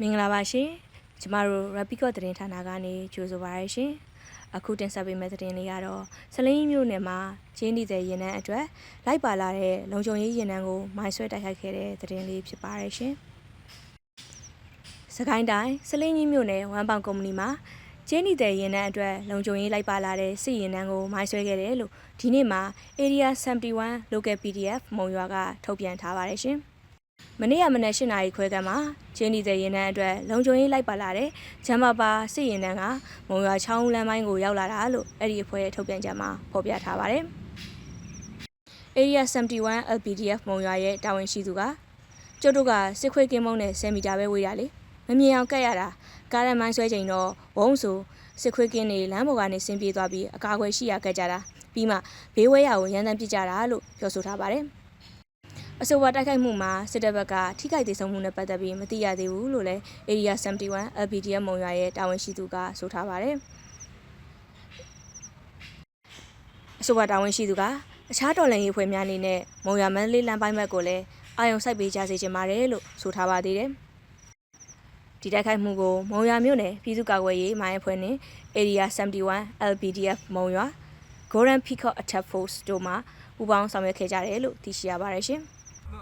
မင်္ဂလာပါရှင်ကျမတို့ Rapicot သတင်းဌာနကနေကြိုဆိုပါရရှင်အခုတင်ဆက်ပေးမယ့်သတင်းလေးကတော့စလင်းမြို့နယ်မှာကျင်းဒီတဲ့ရင်နှန်းအတွက်လိုက်ပါလာတဲ့လုံခြုံရေးရင်နှန်းကိုမိုင်းဆွဲတိုက်ခိုက်ခဲ့တဲ့သတင်းလေးဖြစ်ပါရရှင်စကိုင်းတိုင်းစလင်းကြီးမြို့နယ်ဝမ်ပေါင်ကုမ္ပဏီမှာကျင်းဒီတဲ့ရင်နှန်းအတွက်လုံခြုံရေးလိုက်ပါလာတဲ့စစ်ရင်နှန်းကိုမိုင်းဆွဲခဲ့တယ်လို့ဒီနေ့မှာ Area 71 Local PDF မုံရွာကထုတ်ပြန်ထားပါတယ်ရှင် မနေ့ကမနက်၈နာရီခွဲကမှကျင်းနေတဲ့ရင်နှန်းအတွက်လုံခြုံရေးလိုက်ပါလာတဲ့ဂျမ်မာပါစစ်ရင်နှန်းကမုံရွာချောင်းလမ်းပိုင်းကိုရောက်လာတာလို့အဲ့ဒီအဖွဲ့ရဲ့ထုတ်ပြန်ချက်မှာဖော်ပြထားပါတယ်။ Area 71 LPDF မုံရွာရဲ့တာဝန်ရှိသူကကျုပ်တို့ကစစ်ခွေးကင်းမုံနဲ့10မီတာပဲဝေးရလေမမြင်အောင်ကတ်ရတာကားရမိုင်းဆွဲချိန်တော့ဝုံးဆိုစစ်ခွေးကင်းတွေလမ်းပေါ်ကနေဆင်းပြေးသွားပြီးအကာအကွယ်ရှိရကတ်ကြတာပြီးမှဘေးဝဲရကိုရန်တမ်းပစ်ကြတာလို့ပြောဆိုထားပါတယ်။ အဆိုပါတိုက်ခိုက်မှုမှာစစ်တပ်ဘက်ကထိခိုက်ဒေဆုံးမှုနဲ့ပတ်သက်ပြီးမသိရသေးဘူးလို့လည်း Area 71 LPDF မုံရွာရဲ့တာဝန်ရှိသူကဆိုထားပါတယ်။အဆိုပါတာဝန်ရှိသူကအခြားတော်လှန်ရေးဖွဲ့များအနေနဲ့မုံရွာမန္တလေးလမ်းပိုင်းဘက်ကိုလည်းအာရုံစိုက်ပေးကြစေချင်ပါတယ်လို့ဆိုထားပါသေးတယ်။ဒီတိုက်ခိုက်မှုကိုမုံရွာမြို့နယ်ပြည်သူ့ကာကွယ်ရေးမိုင်းအဖွဲ့နှင့် Area 71 LPDF မုံရွာ Golden Peacock Attack Force တို့မှပူးပေါင်းဆောင်ရွက်ခဲ့ကြတယ်လို့သိရှိရပါတယ်ရှင်။